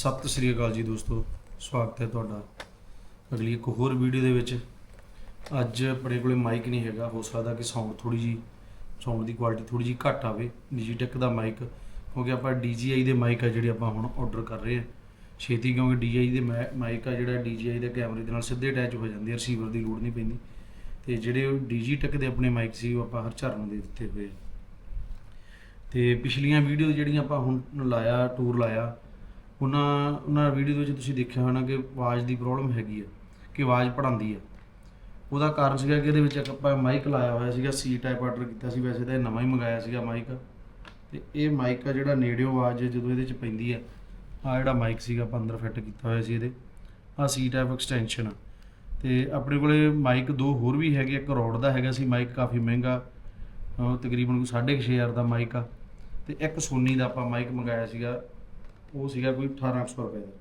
ਸਤਿ ਸ੍ਰੀ ਅਕਾਲ ਜੀ ਦੋਸਤੋ, ਸਵਾਗਤ ਹੈ ਤੁਹਾਡਾ ਅਗਲੀ ਇੱਕ ਹੋਰ ਵੀਡੀਓ ਦੇ ਵਿੱਚ। ਅੱਜ ਆਪਣੇ ਕੋਲੇ ਮਾਈਕ ਨਹੀਂ ਹੈਗਾ, ਹੋ ਸਕਦਾ ਕਿ ਸਾਊਂਡ ਥੋੜੀ ਜੀ ਸਾਊਂਡ ਦੀ ਕੁਆਲਿਟੀ ਥੋੜੀ ਜੀ ਘੱਟ ਆਵੇ ਡਿਜੀਟੈਕ ਦਾ ਮਾਈਕ ਕਿਉਂਕਿ ਆਪਾਂ DJI ਦੇ ਮਾਈਕ ਆ ਜਿਹੜੇ ਆਪਾਂ ਹੁਣ ਆਰਡਰ ਕਰ ਰਹੇ ਹਾਂ। ਛੇਤੀ ਕਿਉਂਕਿ DJI ਦੇ ਮਾਈਕ ਆ ਜਿਹੜਾ DJI ਦੇ ਕੈਮਰੇ ਦੇ ਨਾਲ ਸਿੱਧੇ ਅਟੈਚ ਹੋ ਜਾਂਦੇ ਆ ਰਿਸੀਵਰ ਦੀ ਲੋੜ ਨਹੀਂ ਪੈਂਦੀ। ਤੇ ਜਿਹੜੇ ਉਹ ਡਿਜੀਟੈਕ ਦੇ ਆਪਣੇ ਮਾਈਕ ਸੀ, ਉਹ ਆਪਾਂ ਹਰ ਝਰ ਨੂੰ ਦੇ ਦਿੱਤੇ ਹੋਏ ਆ। ਤੇ ਪਿਛਲੀਆਂ ਵੀਡੀਓ ਜਿਹੜੀਆਂ ਆਪਾਂ ਹੁਣ ਲਾਇਆ ਟੂਰ ਲਾਇਆ ਉਹਨਾਂ ਉਹਨਾਂ ਵੀਡੀਓ ਦੇ ਵਿੱਚ ਤੁਸੀਂ ਦੇਖਿਆ ਹੋਣਾ ਕਿ ਆਵਾਜ਼ ਦੀ ਪ੍ਰੋਬਲਮ ਹੈਗੀ ਹੈ ਕਿ ਆਵਾਜ਼ ਪੜਾਉਂਦੀ ਹੈ ਉਹਦਾ ਕਾਰਨ ਸੀਗਾ ਕਿ ਇਹਦੇ ਵਿੱਚ ਇੱਕ ਆਪਾਂ ਮਾਈਕ ਲਾਇਆ ਹੋਇਆ ਸੀਗਾ ਸੀ ਟਾਈਪ ਆਰਡਰ ਕੀਤਾ ਸੀ, ਵੈਸੇ ਤਾਂ ਇਹ ਨਵਾਂ ਹੀ ਮੰਗਾਇਆ ਸੀਗਾ ਮਾਈਕ ਤੇ ਇਹ ਮਾਈਕ ਆ ਜਿਹੜਾ ਨੇੜਿਓਂ ਆਵਾਜ਼ ਜਦੋਂ ਇਹਦੇ 'ਚ ਪੈਂਦੀ ਹੈ ਆ ਜਿਹੜਾ ਮਾਈਕ ਸੀਗਾ, ਆਪਾਂ ਅੰਦਰ ਫਿੱਟ ਕੀਤਾ ਹੋਇਆ ਸੀ ਇਹਦੇ ਆ ਸੀ ਟਾਈਪ ਐਕਸਟੈਂਸ਼ਨ ਆ। ਤੇ ਆਪਣੇ ਕੋਲੇ ਮਾਈਕ ਦੋ ਹੋਰ ਵੀ ਹੈਗੇ, ਇੱਕ ਰੋਡ ਦਾ ਹੈਗਾ ਸੀ ਮਾਈਕ ਕਾਫੀ ਮਹਿੰਗਾ ਤਕਰੀਬਨ ਕੋਈ 6500 ਦਾ ਮਾਈਕ ਆ। ਤੇ ਇੱਕ ਸੋਨੀ ਦਾ ਆਪਾਂ ਮਾਈਕ ਮੰਗਾਇਆ ਸੀਗਾ ਉਹ ਸੀਗਾ ਕੋਈ 1800 ਰੁਪਏ ਦਾ।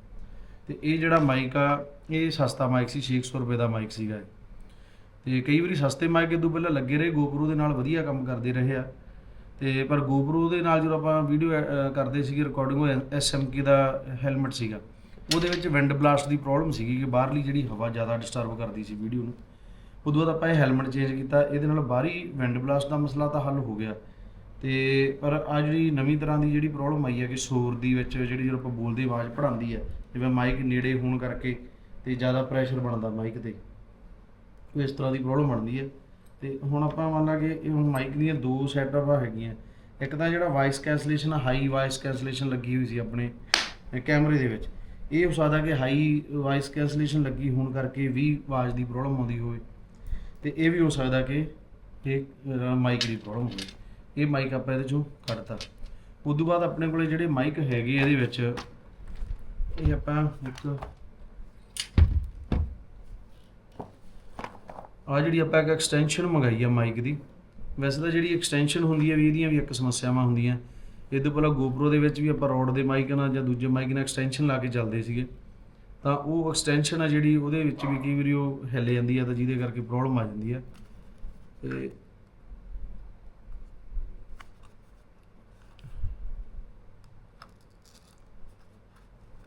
ਤੇ ਇਹ ਜਿਹੜਾ ਮਾਈਕ ਆ, ਇਹ ਸਸਤਾ ਮਾਈਕ ਸੀ 600 ਰੁਪਏ ਦਾ ਮਾਈਕ ਸੀਗਾ ਇਹ। ਤੇ ਕਈ ਵਾਰੀ ਸਸਤੇ ਮਾਈਕ ਇਦੋਂ ਪਹਿਲਾਂ ਲੱਗੇ ਰਹੇ GoPro ਦੇ ਨਾਲ ਵਧੀਆ ਕੰਮ ਕਰਦੇ ਰਹੇ ਆ। ਤੇ ਪਰ GoPro ਦੇ ਨਾਲ ਜਦੋਂ ਆਪਾਂ ਵੀਡੀਓ ਕਰਦੇ ਸੀਗੇ ਰਿਕਾਰਡਿੰਗ ਉਹ SMK ਦਾ ਹੈਲਮਟ ਸੀਗਾ। ਉਹਦੇ ਵਿੱਚ ਵਿੰਡ ਬਲਾਸਟ ਦੀ ਪ੍ਰੋਬਲਮ ਸੀਗੀ ਕਿ ਬਾਹਰਲੀ ਜਿਹੜੀ ਹਵਾ ਜ਼ਿਆਦਾ ਡਿਸਟਰਬ ਕਰਦੀ ਸੀ ਵੀਡੀਓ ਨੂੰ। ਉਦੋਂ ਬਾਅਦ ਆਪਾਂ ਇਹ ਹੈਲਮਟ ਚੇਂਜ ਕੀਤਾ, ਇਹਦੇ ਨਾਲ ਬਾਹਰੀ ਵਿੰਡ ਬਲਾਸਟ ਦਾ ਮਸਲਾ ਤਾਂ ਹੱਲ ਹੋ ਗਿਆ। ਤੇ ਪਰ ਆ ਜਿਹੜੀ ਨਵੀਂ ਤਰ੍ਹਾਂ ਦੀ ਜਿਹੜੀ ਪ੍ਰੋਬਲਮ ਆਈ ਹੈ ਕਿ ਸ਼ੋਰ ਦੀ ਵਿੱਚ, ਜਿਹੜੀ ਜਦੋਂ ਆਪਾਂ ਬੋਲਦੇ ਆਵਾਜ਼ ਪੜਾਉਂਦੀ ਹੈ, ਜਿਵੇਂ ਮਾਈਕ ਨੇੜੇ ਹੋਣ ਕਰਕੇ ਤੇ ਜ਼ਿਆਦਾ ਪ੍ਰੈਸ਼ਰ ਬਣਦਾ ਮਾਈਕ ਤੇ, ਉਹ ਇਸ ਤਰ੍ਹਾਂ ਦੀ ਪ੍ਰੋਬਲਮ ਬਣਦੀ ਹੈ। ਤੇ ਹੁਣ ਆਪਾਂ ਮੰਨ ਲਾ ਕਿ ਇਹ ਹੁਣ ਮਾਈਕ ਦੀਆਂ ਦੋ ਸੈਟਅਪਾਂ ਹੈਗੀਆਂ। ਇੱਕ ਤਾਂ ਜਿਹੜਾ ਵਾਇਸ ਕੈਂਸਲੇਸ਼ਨ ਹਾਈ ਵਾਇਸ ਕੈਂਸਲੇਸ਼ਨ ਲੱਗੀ ਹੋਈ ਸੀ ਆਪਣੇ ਕੈਮਰੇ ਦੇ ਵਿੱਚ। ਇਹ ਹੋ ਸਕਦਾ ਕਿ ਹਾਈ ਵਾਇਸ ਕੈਂਸਲੇਸ਼ਨ ਲੱਗੀ ਹੋਣ ਕਰਕੇ ਵੀ ਆਵਾਜ਼ ਦੀ ਪ੍ਰੋਬਲਮ ਆਉਂਦੀ ਹੋਵੇ। ਤੇ ਇਹ ਵੀ ਹੋ ਸਕਦਾ ਕਿ ਇਹ ਮਾਈਕ ਦੀ ਪ੍ਰੋਬਲਮ ਹੋਵੇ। ਇਹ ਮਾਈਕ ਆਪਾਂ ਇਹਦੇ ਚੋਂ ਕੱਢਤਾ। ਉਸ ਤੋਂ ਬਾਅਦ ਆਪਣੇ ਕੋਲੇ ਜਿਹੜੇ ਮਾਈਕ ਹੈਗੇ ਆ ਇਹਦੇ ਵਿੱਚ, ਇਹ ਆਪਾਂ ਇੱਕ ਆ ਜਿਹੜੀ ਆਪਾਂ ਇੱਕ ਐਕਸਟੈਂਸ਼ਨ ਮੰਗਾਈ ਆ ਮਾਈਕ ਦੀ। ਵੈਸੇ ਤਾਂ ਜਿਹੜੀ ਐਕਸਟੈਂਸ਼ਨ ਹੁੰਦੀ ਹੈ ਵੀ ਇਹਦੀਆਂ ਵੀ ਇੱਕ ਸਮੱਸਿਆਵਾਂ ਹੁੰਦੀਆਂ। ਇਹ ਤੋਂ ਪਹਿਲਾਂ GoPro ਦੇ ਵਿੱਚ ਵੀ ਆਪਾਂ ਰੋਡ ਦੇ ਮਾਈਕ ਨਾਲ ਜਾਂ ਦੂਜੇ ਮਾਈਕ ਨਾਲ ਐਕਸਟੈਂਸ਼ਨ ਲਾ ਕੇ ਚੱਲਦੇ ਸੀਗੇ। ਤਾਂ ਉਹ ਐਕਸਟੈਂਸ਼ਨ ਆ ਜਿਹੜੀ ਉਹਦੇ ਵਿੱਚ ਵੀ ਕਈ ਵਾਰੀ ਉਹ ਹਿੱਲ ਜਾਂਦੀ ਆ ਤਾਂ ਜਿਹਦੇ ਕਰਕੇ ਪ੍ਰੋਬਲਮ ਆ ਜਾਂਦੀ ਆ। ਤੇ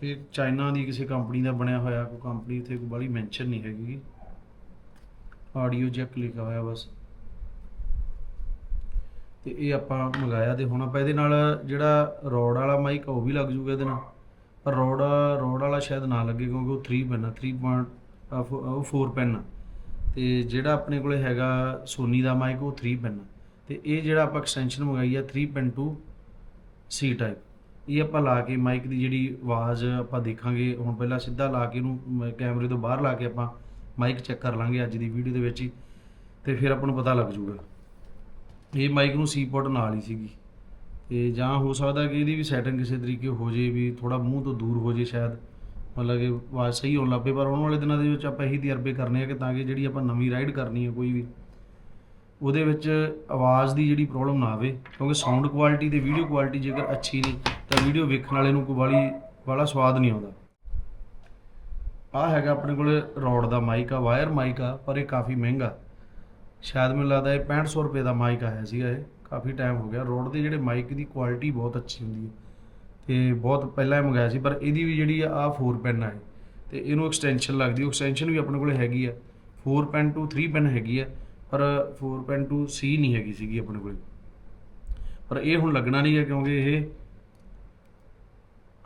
ਇਹ ਚਾਈਨਾ ਦੀ ਕਿਸੇ ਕੰਪਨੀ ਦਾ ਬਣਿਆ ਹੋਇਆ, ਕੋਈ ਕੰਪਨੀ ਇੱਥੇ ਕੋਈ ਬੜੀ ਮੈਂਸ਼ਨ ਨਹੀਂ ਹੈਗੀ। ਆਡੀਓ ਜੈਕ ਲਿਖਿਆ ਹੋਇਆ ਬਸ। ਤੇ ਇਹ ਆਪਾਂ ਮੰਗਾਇਆ ਤੇ ਹੁਣ ਆਪਾਂ ਇਹਦੇ ਨਾਲ ਜਿਹੜਾ ਰੋਡ ਵਾਲਾ ਮਾਈਕ ਉਹ ਵੀ ਲੱਗ ਜੂਗਾ ਇਹਦੇ ਨਾਲ। ਪਰ ਰੋਡ ਰੋਡ ਵਾਲਾ ਸ਼ਾਇਦ ਨਾ ਲੱਗੇ ਕਿਉਂਕਿ ਉਹ 3 ਪੈਨ ਆ 3 ਪੁਆਇੰਟ ਉਹ 4 ਪੈਨ ਆ। ਤੇ ਜਿਹੜਾ ਆਪਣੇ ਕੋਲੇ ਹੈਗਾ ਸੋਨੀ ਦਾ ਮਾਈਕ ਉਹ 3 ਪੈਨ ਆ। ਤੇ ਇਹ ਜਿਹੜਾ ਆਪਾਂ ਐਕਸਟੈਂਸ਼ਨ ਮੰਗਾਈ ਆ 3 ਪੈਨ ਟੂ ਸੀ ਟਾਈਪ ਇਹ ਆਪਾਂ ਲਾ ਕੇ ਮਾਈਕ ਦੀ ਜਿਹੜੀ ਆਵਾਜ਼ ਆਪਾਂ ਦੇਖਾਂਗੇ, ਹੁਣ ਪਹਿਲਾਂ ਸਿੱਧਾ ਲਾ ਕੇ ਇਹਨੂੰ ਕੈਮਰੇ ਤੋਂ ਬਾਹਰ ਲਾ ਕੇ ਆਪਾਂ ਮਾਈਕ ਚੈੱਕ ਕਰ ਲਾਂਗੇ ਅੱਜ ਦੀ ਵੀਡੀਓ ਦੇ ਵਿੱਚ ਹੀ, ਤੇ ਫਿਰ ਆਪਾਂ ਨੂੰ ਪਤਾ ਲੱਗ ਜੂਗਾ ਇਹ ਮਾਈਕ ਨੂੰ ਸੀ ਪੋਰਟ ਨਾਲ ਹੀ ਸੀਗੀ। ਤੇ ਜਾਂ ਹੋ ਸਕਦਾ ਕਿ ਇਹਦੀ ਵੀ ਸੈਟਿੰਗ ਕਿਸੇ ਤਰੀਕੇ ਹੋ ਜੇ ਵੀ ਥੋੜਾ ਮੂੰਹ ਤੋਂ ਦੂਰ ਹੋ ਜੇ ਸ਼ਾਇਦ, ਮਤਲਬ ਕਿ ਆਵਾਜ਼ ਸਹੀ ਹੋਣ ਲੱਗੇ ਪਰ ਆਉਣ ਵਾਲੇ ਦਿਨਾਂ ਦੇ ਵਿੱਚ ਆਪਾਂ ਇਹੀ ਤਜਰਬੇ ਕਰਨੇ ਆ ਕਿ ਤਾਂ ਕਿ ਜਿਹੜੀ ਆਪਾਂ ਨਵੀਂ ਰਾਈਡ ਕਰਨੀ ਹੈ ਕੋਈ ਵੀ, ਉਹਦੇ ਵਿੱਚ ਆਵਾਜ਼ ਦੀ ਜਿਹੜੀ ਪ੍ਰੋਬਲਮ ਨਾ ਆਵੇ, ਕਿਉਂਕਿ ਸਾਊਂਡ ਕੁਆਲਿਟੀ ਤੇ ਵੀਡੀਓ ਕੁਆਲਿਟੀ ਜੇਕਰ ਅੱਛੀ ਨਹੀਂ ਤਾਂ ਵੀਡੀਓ ਵੇਖਣ ਵਾਲੇ ਨੂੰ ਕੋਈ ਵਾਲੀ, ਵਾਲਾ ਸਵਾਦ ਨਹੀਂ ਆਉਂਦਾ। ਆ ਹੈਗਾ ਆਪਣੇ ਕੋਲੇ ਰੋਡ ਦਾ ਮਾਈਕ ਆ, ਵਾਇਰ ਮਾਈਕ ਆ, ਪਰ ਇਹ ਕਾਫੀ ਮਹਿੰਗਾ। ਸ਼ਾਇਦ ਮੈਨੂੰ ਲੱਗਦਾ ਇਹ 6500 ਰੁਪਏ ਦਾ ਮਾਈਕ ਆਇਆ ਸੀਗਾ ਇਹ, ਕਾਫੀ ਟਾਈਮ ਹੋ ਗਿਆ। ਰੋਡ ਦੇ ਜਿਹੜੇ ਮਾਈਕ ਦੀ ਕੁਆਲਿਟੀ ਬਹੁਤ ਅੱਛੀ ਹੁੰਦੀ ਹੈ। ਤੇ ਬਹੁਤ ਪਹਿਲਾਂ ਇਹ ਮੰਗਾਇਆ ਸੀ, ਪਰ ਇਹਦੀ ਵੀ ਜਿਹੜੀ ਆ 4 ਪੈਨ ਆ ਇਹ। ਤੇ ਇਹਨੂੰ ਐਕਸਟੈਂਸ਼ਨ ਲੱਗਦੀ ਉਹ ਐਕਸਟੈਂਸ਼ਨ ਵੀ ਆਪਣੇ ਕੋਲੇ ਹੈਗੀ ਆ। 4 ਪੈਨ ਟੂ 3 ਪੈਨ ਹੈਗੀ ਆ, ਪਰ 4 ਪੈਨ ਟੂ ਸੀ ਨਹੀਂ ਹੈਗੀ ਸੀਗੀ ਆਪਣੇ ਕੋਲੇ। ਪਰ ਇਹ ਹੁਣ ਲੱਗਣਾ ਨਹੀਂ ਹੈ ਕਿਉਂਕਿ ਇਹ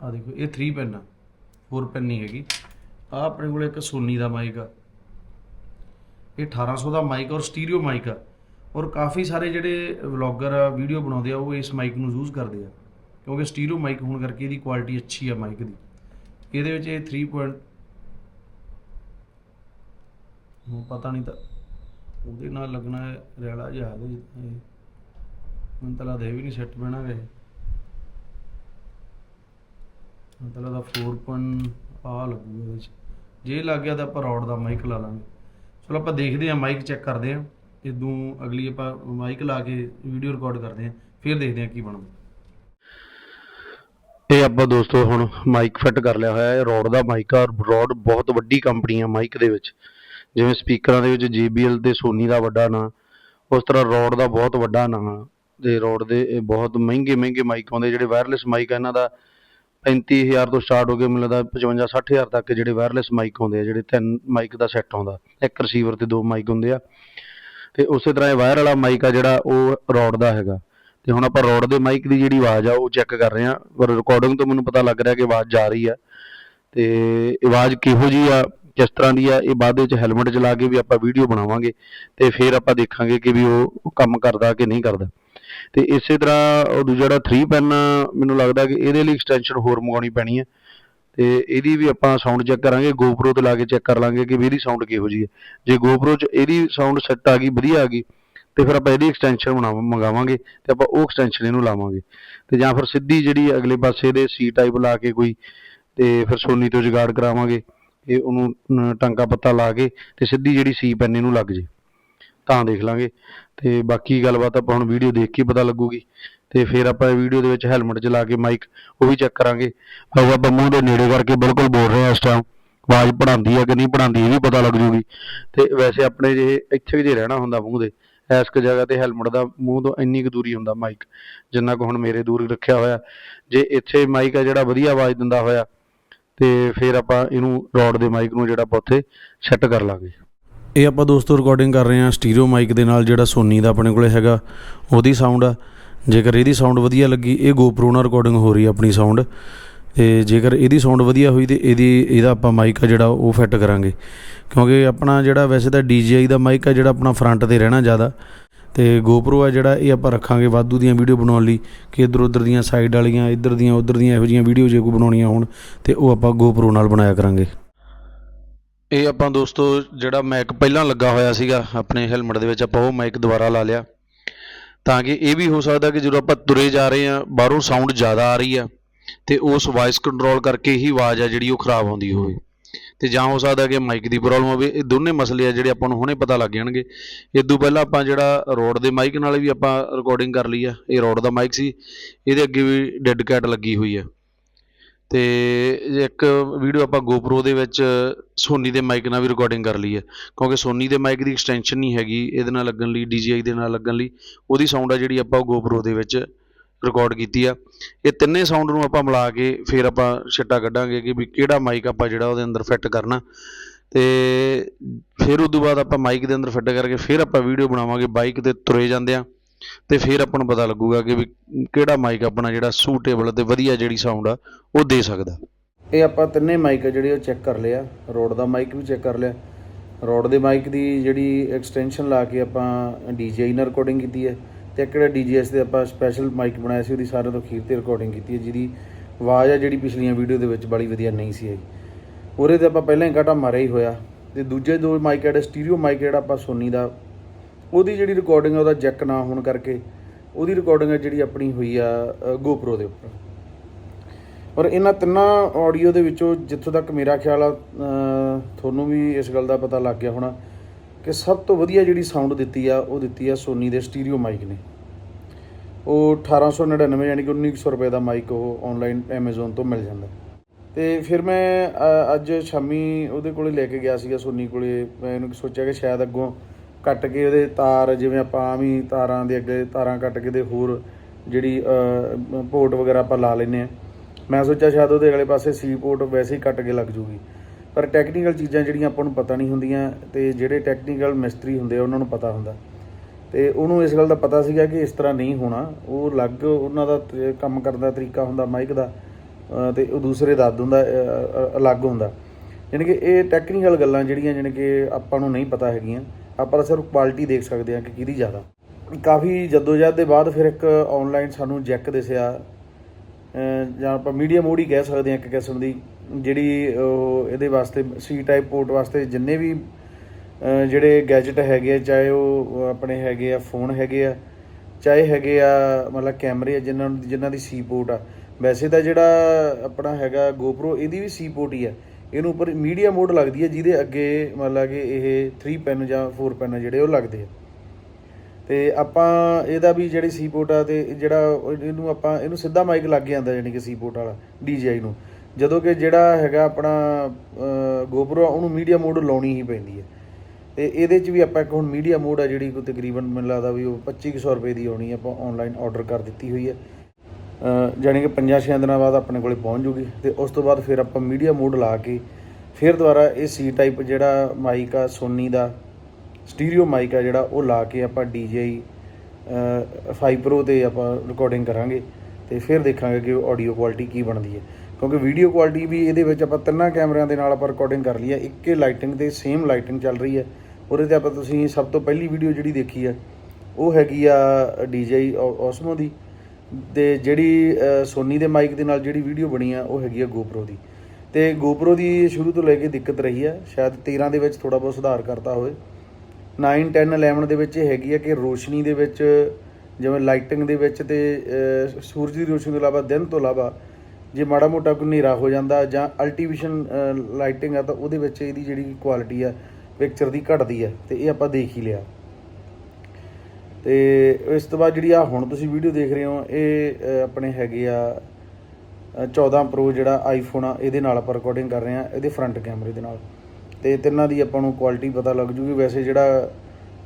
ਆ ਦੇਖੋ, ਇਹ 3 ਪੈਨ ਆ 4 ਪੈਨ ਨਹੀਂ ਹੈਗੀ। ਆ ਆਪਣੇ ਕੋਲ ਇੱਕ ਸੋਨੀ ਦਾ ਮਾਈਕ ਆ। ਇਹ 1800 ਦਾ ਮਾਈਕ ਔਰ ਸਟੀਰੀਓ ਮਾਈਕ ਆ। ਔਰ ਕਾਫੀ ਸਾਰੇ ਜਿਹੜੇ ਵਲੌਗਰ ਆ ਵੀਡੀਓ ਬਣਾਉਂਦੇ ਆ, ਉਹ ਇਸ ਮਾਈਕ ਨੂੰ ਯੂਜ਼ ਕਰਦੇ ਆ। ਕਿਉਂਕਿ ਸਟੀਰੀਓ ਮਾਈਕ ਹੋਣ ਕਰਕੇ ਇਹਦੀ ਕੁਆਲਿਟੀ ਅੱਛੀ ਆ ਮਾਈਕ ਦੀ। ਇਹਦੇ ਵਿੱਚ ਇਹ 3 ਪੁਆਇੰਟ ਨੂੰ ਪਤਾ ਨਹੀਂ ਤਾਂ ਉਹਦੇ ਨਾਲ ਲੱਗਣਾ ਹੈ, ਰੈਲਾ ਜਿਹਾ ਦੇ ਮੈਨੂੰ ਤਾਂ ਲੱਗਦਾ ਇਹ ਵੀ ਨਹੀਂ ਸੈੱਟ ਬਹਿਣਾ ਵੇ ਮਤਲਬ ਤਾਂ ਲੱਗਦਾ 4 ਪੁਆਇੰਟ ਆ ਲੱਗੂਗਾ ਇਹਦੇ ਚ। ਜੇ ਲੱਗ ਗਿਆ ਤਾਂ ਆਪਾਂ ਰੌਡ ਦਾ ਮਾਈਕ ਲਾ ਲਾਂਗੇ। ਚਲੋ ਆਪਾਂ ਦੇਖਦੇ ਹਾਂ ਮਾਈਕ ਚੈੱਕ ਕਰਦੇ ਹਾਂ। ਇਦੋਂ ਅਗਲੀ ਆਪਾਂ ਮਾਈਕ ਲਾ ਕੇ ਵੀਡੀਓ ਰਿਕਾਰਡ ਕਰਦੇ ਹਾਂ। ਫਿਰ ਦੇਖਦੇ ਹਾਂ ਕੀ ਬਣਦਾ। ਇਹ ਆਪਾਂ ਦੋਸਤੋ ਹੁਣ ਮਾਈਕ ਫਿੱਟ ਕਰ ਲਿਆ ਹੋਇਆ ਹੈ। ਰੋਡ ਦਾ ਮਾਈਕ ਆ ਰੋਡ ਬਹੁਤ ਵੱਡੀ ਕੰਪਨੀ ਆ ਮਾਈਕ ਦੇ ਵਿੱਚ। ਜਿਵੇਂ ਸਪੀਕਰਾਂ ਦੇ ਵਿੱਚ JBL ਤੇ ਸੋਨੀ ਦਾ ਵੱਡਾ ਨਾਂ, ਉਸ ਤਰ੍ਹਾਂ ਰੋਡ ਦਾ ਬਹੁਤ ਵੱਡਾ ਨਾਂ। ਤੇ ਰੋਡ ਦੇ ਬਹੁਤ ਮਹਿੰਗੇ ਮਹਿੰਗੇ ਮਾਈਕ ਆਉਂਦੇ ਜਿਹੜੇ ਵਾਇਰਲੈਸ ਮਾਈਕ ਆ, ਇਹਨਾਂ ਦਾ 35000 ਤੋਂ ਸਟਾਰਟ ਹੋ ਕੇ ਮੈਨੂੰ ਲੱਗਦਾ 55 60000 ਤੱਕ ਜਿਹੜੇ ਵਾਇਰਲੈਸ ਮਾਈਕ ਆਉਂਦੇ ਆ, ਜਿਹੜੇ ਤਿੰਨ ਮਾਈਕ ਦਾ ਸੈੱਟ ਆਉਂਦਾ, ਇੱਕ ਰਿਸੀਵਰ ਤੇ ਦੋ ਮਾਈਕ ਹੁੰਦੇ ਆ। ਤੇ ਉਸੇ ਤਰ੍ਹਾਂ ਇਹ ਵਾਇਰ ਵਾਲਾ ਮਾਈਕ ਆ ਜਿਹੜਾ ਉਹ ਰੋਡ ਦਾ ਹੈਗਾ। ਤੇ ਹੁਣ ਆਪਾਂ ਰੋਡ ਦੇ ਮਾਈਕ ਦੀ ਜਿਹੜੀ ਆਵਾਜ਼ ਆ, ਉਹ ਚੈੱਕ ਕਰ ਰਹੇ ਆ, ਪਰ ਰਿਕਾਰਡਿੰਗ ਤੋਂ ਮੈਨੂੰ ਪਤਾ ਲੱਗ ਰਿਹਾ ਕਿ ਆਵਾਜ਼ ਜਾ ਰਹੀ ਆ। ਤੇ ਆਵਾਜ਼ ਕਿਹੋ ਜੀ ਆ, ਕਿਸ ਤਰ੍ਹਾਂ ਦੀ ਆ, ਇਹ ਬਾਅਦ ਵਿੱਚ ਹੈਲਮਟ ਚਲਾ ਕੇ ਵੀ ਆਪਾਂ ਵੀਡੀਓ ਬਣਾਵਾਂਗੇ ਤੇ ਫਿਰ ਆਪਾਂ ਦੇਖਾਂਗੇ ਕਿ ਵੀ ਉਹ ਕੰਮ ਕਰਦਾ ਕਿ ਨਹੀਂ ਕਰਦਾ। ਤੇ ਇਸੇ ਤਰ੍ਹਾਂ ਉਹ ਦੂਜਾ ਜਿਹੜਾ 3 ਪੈਨ ਮੈਨੂੰ ਲੱਗਦਾ ਕਿ ਇਹਦੇ ਲਈ ਐਕਸਟੈਂਸ਼ਨ ਹੋਰ ਮੰਗਾਉਣੀ ਪੈਣੀ ਹੈ ਤੇ ਇਹਦੀ ਵੀ ਆਪਾਂ ਸਾਊਂਡ ਚੈੱਕ ਕਰਾਂਗੇ GoPro ਤੇ ਲਾ ਕੇ ਚੈੱਕ ਕਰ ਲਾਂਗੇ ਕਿ ਵੀ ਇਹਦੀ ਸਾਊਂਡ ਕਿਹੋ ਜੀ ਹੈ ਜੇ GoPro 'ਚ ਇਹਦੀ ਸਾਊਂਡ ਸੈੱਟ ਆ ਗਈ ਵਧੀਆ ਆ ਗਈ ਤੇ ਫਿਰ ਆਪਾਂ ਇਹਦੀ ਐਕਸਟੈਂਸ਼ਨ ਬਣਾਵਾਂ ਮੰਗਾਵਾਂਗੇ ਤੇ ਆਪਾਂ ਉਹ ਐਕਸਟੈਂਸ਼ਨ ਇਹਨੂੰ ਲਾਵਾਂਗੇ। ਤੇ ਜਾਂ ਫਿਰ ਸਿੱਧੀ ਜਿਹੜੀ ਅਗਲੇ ਪਾਸੇ ਦੇ ਸੀ ਟਾਈਪ ਲਾ ਕੇ ਕੋਈ ਤੇ ਫਿਰ ਸੋਨੀ ਤੋਂ ਜੁਗਾੜ ਕਰਾਵਾਂਗੇ ਇਹ ਉਹਨੂੰ ਅਮ, ਟਾਂਕਾ ਪੱਤਾ ਲਾ ਕੇ ਤੇ ਸਿੱਧੀ ਜਿਹੜੀ ਸੀ ਪੈਨ ਇਹਨੂੰ ਲੱਗ ਜੇ। ਤਾਂ ਦੇਖ ਲਾਂਗੇ। ਤੇ ਬਾਕੀ ਗੱਲਬਾਤ ਆਪਾਂ ਹੁਣ ਵੀਡੀਓ ਦੇਖ ਕੇ ਪਤਾ ਲੱਗੂਗੀ। ਤੇ ਫਿਰ ਆਪਾਂ ਵੀਡੀਓ ਦੇ ਵਿੱਚ ਹੈਲਮਟ ਚਲਾ ਕੇ ਮਾਈਕ ਉਹ ਵੀ ਚੈੱਕ ਕਰਾਂਗੇ। ਉਹ ਆਪਾਂ ਮੂੰਹ ਦੇ ਨੇੜੇ ਕਰਕੇ ਬਿਲਕੁਲ ਬੋਲ ਰਹੇ ਹਾਂ ਇਸ ਟਾਈਮ ਆਵਾਜ਼ ਪੜਾਉਂਦੀ ਆ ਕਿ ਨਹੀਂ ਪੜਾਉਂਦੀ ਇਹ ਵੀ ਪਤਾ ਲੱਗ ਜੂਗੀ। ਤੇ ਵੈਸੇ ਆਪਣੇ ਜੇ ਇੱਥੇ ਵੀ ਜੇ ਰਹਿਣਾ ਹੁੰਦਾ ਮੂੰਹ ਦੇ ਐਸ ਕੁ ਜਗ੍ਹਾ ਤੇ ਹੈਲਮਟ ਦਾ ਮੂੰਹ ਤੋਂ ਇੰਨੀ ਕੁ ਦੂਰੀ ਹੁੰਦਾ ਮਾਈਕ, ਜਿੰਨਾ ਕੁ ਹੁਣ ਮੇਰੇ ਦੂਰ ਰੱਖਿਆ ਹੋਇਆ। ਜੇ ਇੱਥੇ ਮਾਈਕ ਆ ਜਿਹੜਾ ਵਧੀਆ ਆਵਾਜ਼ ਦਿੰਦਾ ਹੋਇਆ, ਤੇ ਫਿਰ ਆਪਾਂ ਇਹਨੂੰ ਰੋਡ ਦੇ ਮਾਈਕ ਨੂੰ ਜਿਹੜਾ ਆਪਾਂ ਉੱਥੇ ਸੈੱਟ ਕਰ ਲਾਂਗੇ। ਇਹ ਆਪਾਂ ਦੋਸਤੋ ਰਿਕਾਰਡਿੰਗ ਕਰ ਰਹੇ ਹਾਂ ਸਟੀਰੀਓ ਮਾਈਕ ਦੇ ਨਾਲ ਜਿਹੜਾ ਸੋਨੀ ਦਾ ਆਪਣੇ ਕੋਲੇ ਹੈਗਾ, ਉਹਦੀ ਸਾਊਂਡ ਆ। ਜੇਕਰ ਇਹਦੀ ਸਾਊਂਡ ਵਧੀਆ ਲੱਗੀ, ਇਹ GoPro ਨਾਲ ਰਿਕਾਰਡਿੰਗ ਹੋ ਰਹੀ ਆਪਣੀ ਸਾਊਂਡ ਤੇ ਜੇਕਰ ਇਹਦੀ ਸਾਊਂਡ ਵਧੀਆ ਹੋਈ ਤੇ ਇਹਦੀ, ਇਹਦਾ ਆਪਾਂ ਮਾਈਕ ਆ ਜਿਹੜਾ, ਉਹ ਫਿੱਟ ਕਰਾਂਗੇ। ਕਿਉਂਕਿ ਆਪਣਾ ਜਿਹੜਾ ਵੈਸੇ ਤਾਂ DJI ਦਾ ਮਾਈਕ ਆ ਜਿਹੜਾ ਆਪਣਾ ਫਰੰਟ ਤੇ ਰਹਿਣਾ ਜ਼ਿਆਦਾ। ਤੇ GoPro ਆ ਜਿਹੜਾ, ਇਹ ਆਪਾਂ ਰੱਖਾਂਗੇ ਵਾਧੂ ਦੀਆਂ ਵੀਡੀਓ ਬਣਾਉਣ ਲਈ ਕਿ ਇਧਰ ਉਧਰ ਦੀਆਂ ਸਾਈਡ ਵਾਲੀਆਂ, ਇੱਧਰ ਦੀਆਂ, ਉੱਧਰ ਦੀਆਂ ਇਹੋ ਜਿਹੀਆਂ ਵੀਡੀਓ ਜੇ ਕੋਈ ਬਣਾਉਣੀਆਂ ਹੋਣ, ਤੇ ਉਹ ਆਪਾਂ GoPro ਨਾਲ ਬਣਾਇਆ ਕਰਾਂਗੇ। ਇਹ ਆਪਾਂ ਦੋਸਤੋ, ਜਿਹੜਾ ਮਾਈਕ ਪਹਿਲਾਂ ਲੱਗਾ ਹੋਇਆ ਸੀਗਾ, ਆਪਣੇ ਹੈਲਮਟ ਦੇ ਵਿੱਚ ਆਪਾਂ ਉਹ ਮਾਈਕ ਦੁਬਾਰਾ ਲਾ ਲਿਆ। ਤਾਂ ਕਿ ਇਹ ਵੀ ਹੋ ਸਕਦਾ ਕਿ ਜਦੋਂ ਆਪਾਂ ਤੁਰੇ ਜਾ ਰਹੇ ਆ ਬਾਹਰੋਂ ਸਾਊਂਡ ਜ਼ਿਆਦਾ ਆ ਰਹੀ ਆ, ਤੇ ਉਸ ਵਾਇਸ ਕੰਟਰੋਲ ਕਰਕੇ ਹੀ ਆਵਾਜ਼ ਆ ਜਿਹੜੀ ਉਹ ਖਰਾਬ ਆਉਂਦੀ ਹੋਵੇ। ਤੇ ਜਾਂ ਹੋ ਸਕਦਾ ਕਿ ਮਾਈਕ ਦੀ ਪ੍ਰੋਬਲਮ ਹੋਵੇ, ਇਹ ਦੋਨੇ ਮਸਲੇ ਆ ਜਿਹੜੇ ਆਪਾਂ ਨੂੰ ਹੁਣੇ ਪਤਾ ਲੱਗ ਜਾਣਗੇ। ਇਦੋਂ ਪਹਿਲਾਂ ਆਪਾਂ ਜਿਹੜਾ ਰੋਡ ਦੇ ਮਾਈਕ ਨਾਲ ਵੀ ਆਪਾਂ ਰਿਕਾਰਡਿੰਗ ਕਰ ਲਈ ਆ। ਇਹ ਰੋਡ ਦਾ ਮਾਈਕ ਸੀ, ਇਹਦੇ ਅੱਗੇ ਵੀ ਡੈਡ ਕੈਟ ਲੱਗੀ ਹੋਈ ਆ। ਅਤੇ ਇੱਕ ਵੀਡੀਓ ਆਪਾਂ ਗੋਪਰੋ ਦੇ ਵਿੱਚ ਸੋਨੀ ਦੇ ਮਾਈਕ ਨਾਲ ਵੀ ਰਿਕਾਰਡਿੰਗ ਕਰ ਲਈ ਹੈ ਕਿਉਂਕਿ ਸੋਨੀ ਦੇ ਮਾਈਕ ਦੀ ਐਕਸਟੈਂਸ਼ਨ ਨਹੀਂ ਹੈਗੀ, ਇਹਦੇ ਨਾਲ ਲੱਗਣ ਲਈ DJI ਦੇ ਨਾਲ ਲੱਗਣ ਲਈ, ਉਹਦੀ ਸਾਊਂਡ ਆ ਜਿਹੜੀ ਆਪਾਂ ਗੋਪਰੋ ਦੇ ਵਿੱਚ ਰਿਕਾਰਡ ਕੀਤੀ ਆ। ਇਹ ਤਿੰਨੇ ਸਾਊਂਡ ਨੂੰ ਆਪਾਂ ਮਿਲਾ ਕੇ ਫਿਰ ਆਪਾਂ ਛਿੱਟਾ ਕੱਢਾਂਗੇ ਕਿ ਵੀ ਕਿਹੜਾ ਮਾਈਕ ਆਪਾਂ ਜਿਹੜਾ ਉਹਦੇ ਅੰਦਰ ਫਿੱਟ ਕਰਨਾ। ਤੇ ਫਿਰ ਉਸ ਤੋਂ ਬਾਅਦ ਆਪਾਂ ਮਾਈਕ ਦੇ ਅੰਦਰ ਫਿੱਟ ਕਰਕੇ ਫਿਰ ਆਪਾਂ ਵੀਡੀਓ ਬਣਾਵਾਂਗੇ ਬਾਈਕ ਤੇ ਤੁਰੇ ਜਾਂਦੇ ਆ। ਤੇ ਫਿਰ ਆਪਾਂ ਨੂੰ ਪਤਾ ਲੱਗੂਗਾ ਕਿ ਵੀ ਕਿਹੜਾ ਮਾਈਕ ਆਪਣਾ ਜਿਹੜਾ ਸੂਟੇਬਲ ਤੇ ਵਧੀਆ ਜਿਹੜੀ ਸਾਊਂਡ ਆ, ਉਹ ਦੇ ਸਕਦਾ। ਇਹ ਆਪਾਂ ਤਿੰਨੇ ਮਾਈਕ ਆ ਜਿਹੜੇ ਉਹ ਚੈੱਕ ਕਰ ਲਿਆ ਰੋਡ ਦਾ ਮਾਈਕ ਵੀ ਚੈੱਕ ਕਰ ਲਿਆ। ਰੋਡ ਦੇ ਮਾਈਕ ਦੀ ਜਿਹੜੀ ਐਕਸਟੈਂਸ਼ਨ ਲਾ ਕੇ ਆਪਾਂ DJI ਨਾਲ ਰਿਕਾਰਡਿੰਗ ਕੀਤੀ ਹੈ ਤੇ ਇੱਕ ਜਿਹੜਾ DJS ਦੇ ਆਪਾਂ ਸਪੈਸ਼ਲ ਮਾਈਕ ਬਣਾਇਆ ਸੀ, ਉਹਦੀ ਸਾਰਿਆਂ ਤੋਂ ਖੀਰ ਤੇ ਰਿਕਾਰਡਿੰਗ ਕੀਤੀ ਹੈ, ਜਿਹਦੀ ਆਵਾਜ਼ ਆ ਜਿਹੜੀ ਪਿਛਲੀਆਂ ਵੀਡੀਓ ਦੇ ਵਿੱਚ ਬੜੀ ਵਧੀਆ ਨਹੀਂ ਸੀ ਆਈ। ਉਹਦੇ ਤੇ ਆਪਾਂ ਪਹਿਲਾਂ ਹੀ ਘਾਟਾ ਮਾਰਿਆ ਹੀ ਹੋਇਆ। ਤੇ ਦੂਜੇ ਦੋ ਮਾਈਕ ਜਿਹੜੇ ਸਟੀਰੀਓ ਮਾਈਕ ਜਿਹੜਾ ਆਪਾਂ ਸੋਨੀ ਦਾ ਉਹਦੀ ਜਿਹੜੀ ਰਿਕਾਰਡਿੰਗ ਆ, ਉਹਦਾ ਜੈਕ ਨਾ ਹੋਣ ਕਰਕੇ ਉਹਦੀ ਰਿਕਾਰਡਿੰਗ ਆ ਜਿਹੜੀ ਆਪਣੀ ਹੋਈ ਆ GoPro ਦੇ ਉੱਪਰ। ਔਰ ਇਹਨਾਂ ਤਿੰਨਾਂ ਆਡੀਓ ਦੇ ਵਿੱਚੋਂ ਜਿੱਥੋਂ ਤੱਕ ਮੇਰਾ ਖਿਆਲ ਆ ਤੁਹਾਨੂੰ ਵੀ ਇਸ ਗੱਲ ਦਾ ਪਤਾ ਲੱਗ ਗਿਆ ਹੋਣਾ ਕਿ ਸਭ ਤੋਂ ਵਧੀਆ ਜਿਹੜੀ ਸਾਊਂਡ ਦਿੱਤੀ ਆ, ਉਹ ਦਿੱਤੀ ਆ ਸੋਨੀ ਦੇ ਸਟੀਰੀਓ ਮਾਈਕ ਨੇ। ਉਹ 1899 ਯਾਨੀ ਕਿ 1900 ਰੁਪਏ ਦਾ ਮਾਈਕ ਉਹ ਆਨਲਾਈਨ Amazon ਤੋਂ ਮਿਲ ਜਾਂਦਾ। ਤੇ ਫਿਰ ਮੈਂ ਅੱਜ ਸ਼ਾਮੀ ਉਹਦੇ ਕੋਲੇ ਲੈ ਕੇ ਗਿਆ ਸੀਗਾ ਸੋਨੀ ਕੋਲੇ। ਮੈਂ ਇਹਨੂੰ ਸੋਚਿਆ ਕਿ ਸ਼ਾਇਦ ਅੱਗੋਂ ਕੱਟ ਕੇ ਉਹਦੇ ਤਾਰ ਜਿਵੇਂ ਆਪਾਂ ਆਮ ਹੀ ਤਾਰਾਂ ਦੇ ਅੱਗੇ ਤਾਰਾਂ ਕੱਟ ਕੇ ਤੇ ਹੋਰ ਜਿਹੜੀ ਪੋਰਟ ਵਗੈਰਾ ਆਪਾਂ ਲਾ ਲੈਨੇ ਆ ਮੈਂ ਸੋਚਿਆ ਸ਼ਾਇਦ ਉਹਦੇ ਅਗਲੇ ਪਾਸੇ ਸੀ ਪੋਰਟ ਵੈਸੇ ਹੀ ਕੱਟ ਕੇ ਲੱਗ ਜੂਗੀ। ਪਰ ਟੈਕਨੀਕਲ ਚੀਜ਼ਾਂ ਜਿਹੜੀਆਂ ਆਪਾਂ ਨੂੰ ਪਤਾ ਨਹੀਂ ਹੁੰਦੀਆਂ ਤੇ ਜਿਹੜੇ ਟੈਕਨੀਕਲ ਮਿਸਤਰੀ ਹੁੰਦੇ ਆ ਉਹਨਾਂ ਨੂੰ ਪਤਾ ਹੁੰਦਾ। ਤੇ ਉਹਨੂੰ ਇਸ ਗੱਲ ਦਾ ਪਤਾ ਸੀਗਾ ਕਿ ਇਸ ਤਰ੍ਹਾਂ ਨਹੀਂ ਹੋਣਾ। ਉਹ ਅਲੱਗ ਉਹਨਾਂ ਦਾ ਕੰਮ ਕਰਨ ਦਾ ਤਰੀਕਾ ਹੁੰਦਾ ਮਾਈਕ ਦਾ ਅ, ਤੇ ਉਹ ਦੂਸਰੇ ਦਾ ਹੁੰਦਾ ਅਲੱਗ ਹੁੰਦਾ। ਯਾਨੀ ਕਿ ਇਹ ਟੈਕਨੀਕਲ ਗੱਲਾਂ ਜਿਹੜੀਆਂ ਯਾਨੀ ਕਿ ਆਪਾਂ ਨੂੰ ਨਹੀਂ ਪਤਾ ਹੈਗੀਆਂ। ਆਪਾਂ ਤਾਂ ਸਿਰਫ ਕੁਆਲਿਟੀ ਦੇਖ ਸਕਦੇ ਹਾਂ ਕਿ ਕਿਹਦੀ ਜ਼ਿਆਦਾ। ਕਾਫੀ ਜਦੋਜਹਿਦ ਦੇ ਬਾਅਦ ਫਿਰ ਇੱਕ ਆਨਲਾਈਨ ਸਾਨੂੰ ਜੈਕ ਦਿਸਿਆ। ਜਾਂ ਆਪਾਂ ਮੀਡੀਆ ਮੋਡ ਹੀ ਕਹਿ ਸਕਦੇ ਹਾਂ ਇੱਕ ਕਿਸਮ ਦੀ, ਜਿਹੜੀ ਉਹ ਇਹਦੇ ਵਾਸਤੇ ਸੀ ਟਾਈਪ ਪੋਰਟ ਵਾਸਤੇ ਜਿੰਨੇ ਵੀ ਜਿਹੜੇ ਗੈਜਟ ਹੈਗੇ ਆ, ਚਾਹੇ ਉਹ ਆਪਣੇ ਹੈਗੇ ਆ ਫੋਨ ਹੈਗੇ ਆ, ਚਾਹੇ ਹੈਗੇ ਆ ਮਤਲਬ ਕੈਮਰੇ ਆ, ਜਿਨ੍ਹਾਂ ਨੂੰ, ਜਿਨ੍ਹਾਂ ਦੀ ਸੀ ਪੋਰਟ ਆ। ਵੈਸੇ ਤਾਂ ਜਿਹੜਾ ਆਪਣਾ ਹੈਗਾ GoPro, ਇਹਦੀ ਵੀ ਸੀ ਪੋਰਟ ਹੀ ਆ। ਇਹਨੂੰ ਉੱਪਰ ਮੀਡੀਆ ਮੋਡ ਲੱਗਦੀ ਹੈ ਜਿਹਦੇ ਅੱਗੇ ਮਤਲਬ ਕਿ ਇਹ 3 ਪੈਨ ਜਾਂ 4 ਪੈਨ ਜਿਹੜੇ ਉਹ ਲੱਗਦੇ ਆ। ਤੇ ਆਪਾਂ ਇਹਦਾ ਵੀ ਜਿਹੜੀ ਸੀ ਪੋਰਟ ਆ ਤੇ ਜਿਹੜਾ ਇਹਨੂੰ ਆਪਾਂ ਇਹਨੂੰ ਸਿੱਧਾ ਮਾਈਕ ਲੱਗ ਜਾਂਦਾ ਯਾਨੀ ਕਿ ਸੀ ਪੋਰਟ ਵਾਲਾ DJI ਨੂੰ। ਜਦੋਂ ਕਿ ਜਿਹੜਾ ਹੈਗਾ ਆਪਣਾ GoPro ਆ, ਉਹਨੂੰ ਮੀਡੀਆ ਮੋਡ ਲਾਉਣੀ ਹੀ ਪੈਂਦੀ ਹੈ। ਤੇ ਇਹਦੇ 'ਚ ਵੀ ਆਪਾਂ ਇੱਕ ਹੁਣ ਮੀਡੀਆ ਮੋਡ ਆ ਜਿਹੜੀ ਕੋਈ ਤਕਰੀਬਨ ਮੈਨੂੰ ਲੱਗਦਾ ਵੀ ਉਹ 2500 ਰੁਪਏ ਦੀ ਆਉਣੀ ਆਪਾਂ ਆਨਲਾਈਨ ਆਰਡਰ ਕਰ ਦਿੱਤੀ ਹੋਈ ਹੈ। ਅ, ਜਾਣੀ ਕਿ ਪੰਜਾਂ ਛੇ ਦਿਨਾਂ ਬਾਅਦ ਆਪਣੇ ਕੋਲੇ ਪਹੁੰਚ ਜੂਗੀ ਤੇ ਉਸ ਤੋਂ ਬਾਅਦ ਫਿਰ ਆਪਾਂ ਮੀਡੀਆ ਮੋਡ ਲਾ ਕੇ ਫਿਰ ਦੁਬਾਰਾ ਇਹ ਸੀ ਟਾਈਪ ਜਿਹੜਾ ਮਾਈਕ ਆ ਸੋਨੀ ਦਾ ਸਟੀਰੀਓ ਮਾਈਕ ਆ ਜਿਹੜਾ ਉਹ ਲਾ ਕੇ ਆਪਾਂ DJI 5 Pro ਤੇ ਆਪਾਂ ਰਿਕਾਰਡਿੰਗ ਕਰਾਂਗੇ ਤੇ ਫਿਰ ਦੇਖਾਂਗੇ ਕਿ ਆਡੀਓ ਕੁਆਲਿਟੀ ਕੀ ਬਣਦੀ ਹੈ। ਕਿਉਂਕਿ ਵੀਡੀਓ ਕੁਆਲਿਟੀ ਵੀ ਇਹਦੇ ਵਿੱਚ ਆਪਾਂ ਤਿੰਨਾਂ ਕੈਮਰਿਆਂ ਦੇ ਨਾਲ ਆਪਾਂ ਰਿਕਾਰਡਿੰਗ ਕਰ ਲਈ ਹੈ ਇੱਕੇ ਲਾਈਟਿੰਗ ਤੇ ਸੇਮ ਲਾਈਟਿੰਗ ਚੱਲ ਰਹੀ ਹੈ। ਉਹਦੇ ਤੇ ਆਪਾਂ ਤੁਸੀਂ ਸਭ ਤੋਂ ਪਹਿਲੀ ਵੀਡੀਓ ਜਿਹੜੀ ਦੇਖੀ ਹੈ ਉਹ ਹੈਗੀ ਆ DJI Osmo ਦੀ। ਤੇ ਜਿਹੜੀ ਸੋਨੀ ਦੇ ਮਾਈਕ ਦੇ ਨਾਲ ਜਿਹੜੀ ਵੀਡੀਓ ਬਣੀ ਆ, ਉਹ ਹੈਗੀ ਆ GoPro ਦੀ। ਤੇ GoPro ਦੀ ਸ਼ੁਰੂ ਤੋਂ ਲੈ ਕੇ ਦਿੱਕਤ ਰਹੀ ਆ। ਸ਼ਾਇਦ 13 ਦੇ ਵਿੱਚ ਥੋੜਾ ਬਹੁਤ ਸੁਧਾਰ ਕਰਤਾ ਹੋਵੇ। 9 10 11 ਦੇ ਵਿੱਚ ਇਹ ਹੈਗੀ ਆ ਕਿ ਰੋਸ਼ਨੀ ਦੇ ਵਿੱਚ, ਜਿਵੇਂ ਲਾਈਟਿੰਗ ਦੇ ਵਿੱਚ ਤੇ ਸੂਰਜ ਦੀ ਰੋਸ਼ਨੀ ਤੋਂ ਇਲਾਵਾ ਦਿਨ ਤੋਂ ਇਲਾਵਾ ਜੇ ਮਾੜਾ ਮੋਟਾ ਕੋਈ ਹਨੇਰਾ ਹੋ ਜਾਂਦਾ ਜਾਂ ਅਲਟੀਵਿਸ਼ਨ ਲਾਈਟਿੰਗ ਆ ਤਾਂ ਉਹਦੇ ਵਿੱਚ ਇਹਦੀ ਜਿਹੜੀ ਕੁਆਲਿਟੀ ਆ ਪਿਕਚਰ ਦੀ ਘਟਦੀ ਆ ਤੇ ਇਹ ਆਪਾਂ ਦੇਖ ਹੀ ਲਿਆ। ਤੇ ਇਸ ਤੋਂ ਬਾਅਦ ਜਿਹੜੀ ਆ ਹੁਣ ਤੁਸੀਂ ਵੀਡੀਓ ਦੇਖ ਰਹੇ ਹੋ ਇਹ ਆਪਣੇ ਹੈਗੇ ਆ ਅ, 14 Pro ਜਿਹੜਾ ਆਈਫੋਨ ਆ ਇਹਦੇ ਨਾਲ ਆਪਾਂ ਰਿਕਾਰਡਿੰਗ ਕਰ ਰਹੇ ਆ ਇਹਦੇ ਫਰੰਟ ਕੈਮਰੇ ਦੇ ਨਾਲ। ਤੇ ਤਿੰਨਾਂ ਦੀ ਆਪਾਂ ਨੂੰ ਕੁਆਲਿਟੀ ਪਤਾ ਲੱਗ ਜੂਗੀ। ਵੈਸੇ ਜਿਹੜਾ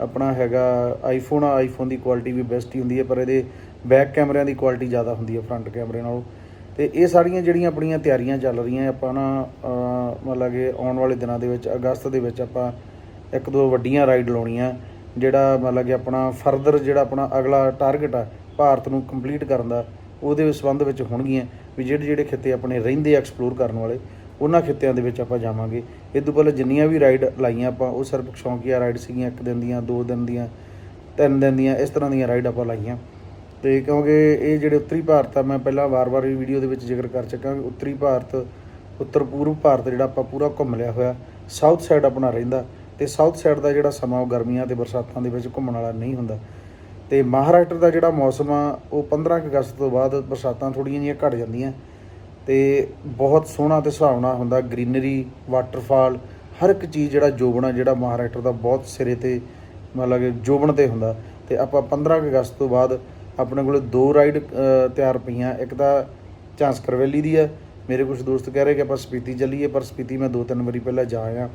ਆਪਣਾ ਹੈਗਾ ਆਈਫੋਨ ਆ ਆਈਫੋਨ ਦੀ ਕੁਆਲਿਟੀ ਵੀ ਬੈਸਟ ਹੀ ਹੁੰਦੀ ਹੈ ਪਰ ਇਹਦੇ ਬੈਕ ਕੈਮਰਿਆਂ ਦੀ ਕੁਆਲਿਟੀ ਜ਼ਿਆਦਾ ਹੁੰਦੀ ਹੈ ਫਰੰਟ ਕੈਮਰੇ ਨਾਲੋਂ। ਤੇ ਇਹ ਸਾਰੀਆਂ ਜਿਹੜੀਆਂ ਆਪਣੀਆਂ ਤਿਆਰੀਆਂ ਚੱਲ ਰਹੀਆਂ ਆਪਾਂ ਨਾ ਮਤਲਬ ਕਿ ਆਉਣ ਵਾਲੇ ਦਿਨਾਂ ਦੇ ਵਿੱਚ ਅਗਸਤ ਦੇ ਵਿੱਚ ਆਪਾਂ ਇੱਕ ਦੋ ਵੱਡੀਆਂ ਰਾਈਡ ਲਾਉਣੀਆਂ। ਜਿਹੜਾ ਮਤਲਬ ਕਿ ਆਪਣਾ ਫਰਦਰ ਜਿਹੜਾ ਆਪਣਾ ਅਗਲਾ ਟਾਰਗੇਟ ਆ ਭਾਰਤ ਨੂੰ ਕੰਪਲੀਟ ਕਰਨ ਦਾ, ਉਹਦੇ ਸੰਬੰਧ ਵਿੱਚ ਹੋਣਗੀਆਂ ਵੀ ਜਿਹੜੇ ਜਿਹੜੇ ਖਿੱਤੇ ਆਪਣੇ ਰਹਿੰਦੇ ਐਕਸਪਲੋਰ ਕਰਨ ਵਾਲੇ, ਉਹਨਾਂ ਖਿੱਤਿਆਂ ਦੇ ਵਿੱਚ ਆਪਾਂ ਜਾਵਾਂਗੇ। ਇਹ ਤੋਂ ਪਹਿਲਾਂ ਜਿੰਨੀਆਂ ਵੀ ਰਾਈਡ ਲਾਈਆਂ ਆਪਾਂ, ਉਹ ਸਿਰਫ ਸ਼ੌਂਕੀਆ ਰਾਈਡ ਸੀਗੀਆਂ, ਇੱਕ ਦਿਨ ਦੀਆਂ, ਦੋ ਦਿਨ ਦੀਆਂ, ਤਿੰਨ ਦਿਨ ਦੀਆਂ, ਇਸ ਤਰ੍ਹਾਂ ਦੀਆਂ ਰਾਈਡ ਆਪਾਂ ਲਾਈਆਂ। ਤੇ ਕਿਉਂਕਿ ਇਹ ਜਿਹੜੇ ਉੱਤਰੀ ਭਾਰਤ ਆ, ਮੈਂ ਪਹਿਲਾਂ ਵਾਰ-ਵਾਰ ਇਹ ਵੀਡੀਓ ਦੇ ਵਿੱਚ ਜ਼ਿਕਰ ਕਰ ਚੁੱਕਾ ਕਿ ਉੱਤਰੀ ਭਾਰਤ ਉੱਤਰ ਪੂਰਬ ਭਾਰਤ ਜਿਹੜਾ ਆਪਾਂ ਪੂਰਾ ਘੁੰਮ ਲਿਆ ਹੋਇਆ ਸਾਊਥ ਸਾਈਡ ਆਪਣਾ ਰਹਿੰਦਾ। ਤੇ ਸਾਊਥ ਸਾਈਡ ਦਾ ਜਿਹੜਾ ਸਮਾਂ ਉਹ ਗਰਮੀਆਂ ਤੇ ਬਰਸਾਤਾਂ ਦੇ ਵਿੱਚ ਘੁੰਮਣ ਵਾਲਾ ਨਹੀਂ ਹੁੰਦਾ। ਤੇ ਮਹਾਰਾਸ਼ਟਰ ਦਾ ਜਿਹੜਾ ਮੌਸਮ ਆ, ਉਹ 15 ਕੁ ਅਗਸਤ ਤੋਂ ਬਾਅਦ ਬਰਸਾਤਾਂ ਥੋੜੀਆਂ ਜਿਹੀਆਂ ਘਟ ਜਾਂਦੀਆਂ। ਤੇ ਬਹੁਤ ਸੋਹਣਾ ਤੇ ਸੁਹਾਵਣਾ ਹੁੰਦਾ ਗ੍ਰੀਨਰੀ ਵਾਟਰਫਾਲ ਹਰ ਇੱਕ ਚੀਜ਼ ਜਿਹੜਾ ਜੋਬਣਾ ਜਿਹੜਾ ਮਹਾਰਾਸ਼ਟਰ ਦਾ ਬਹੁਤ ਸਿਰੇ ਤੇ ਮਤਲਬ ਕਿ ਜੋਬਣ ਤੇ ਹੁੰਦਾ। ਤੇ ਆਪਾਂ 15 ਕੁ ਅਗਸਤ ਤੋਂ ਬਾਅਦ ਆਪਣੇ ਕੋਲ ਦੋ ਰਾਈਡ ਤਿਆਰ ਪਈਆਂ। ਇੱਕ ਤਾਂ ਝਾਂਸਕਰ ਵੈਲੀ ਦੀ ਹੈ ਮੇਰੇ ਕੁਝ ਦੋਸਤ ਕਹਿ ਰਹੇ ਕਿ ਆਪਾਂ ਸਪੀਤੀ ਚੱਲੀਏ, ਪਰ ਸਪੀਤੀ ਮੈਂ ਦੋ ਤਿੰਨ ਵਾਰੀ ਪਹਿਲਾਂ ਜਾ ਆਇਆ।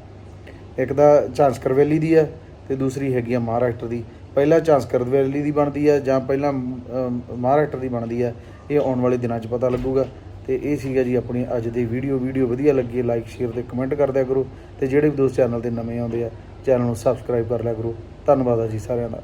ਇੱਕ ਤਾਂ ਝਾਂਸਕਰ ਵੈਲੀ ਦੀ ਹੈ ਤੇ ਦੂਸਰੀ ਹੈਗੀ ਆ ਮਹਾਰਾਸ਼ਟਰ ਦੀ। ਪਹਿਲਾਂ ਝਾਂਸਕਰ ਵੈਲੀ ਦੀ ਬਣਦੀ ਹੈ ਜਾਂ ਪਹਿਲਾਂ ਮਹਾਰਾਸ਼ਟਰ ਦੀ ਬਣਦੀ ਹੈ, ਇਹ ਆਉਣ ਵਾਲੇ ਦਿਨਾਂ 'ਚ ਪਤਾ ਲੱਗੂਗਾ। ਤੇ ਇਹ ਸੀਗਾ ਜੀ ਆਪਣੀ ਅੱਜ ਦੀ ਵੀਡੀਓ। ਵੀਡੀਓ ਵਧੀਆ ਲੱਗੀ ਲਾਈਕ ਸ਼ੇਅਰ ਤੇ ਕਮੈਂਟ ਕਰ ਦਿਆ ਕਰੋ। ਤੇ ਜਿਹੜੇ ਵੀ ਦੋਸਤ ਚੈਨਲ ਤੇ ਨਵੇਂ ਆਉਂਦੇ ਆ, ਚੈਨਲ ਨੂੰ ਸਬਸਕ੍ਰਾਈਬ ਕਰ ਲਿਆ ਕਰੋ। ਧੰਨਵਾਦ ਆ ਜੀ ਸਾਰਿਆਂ ਦਾ।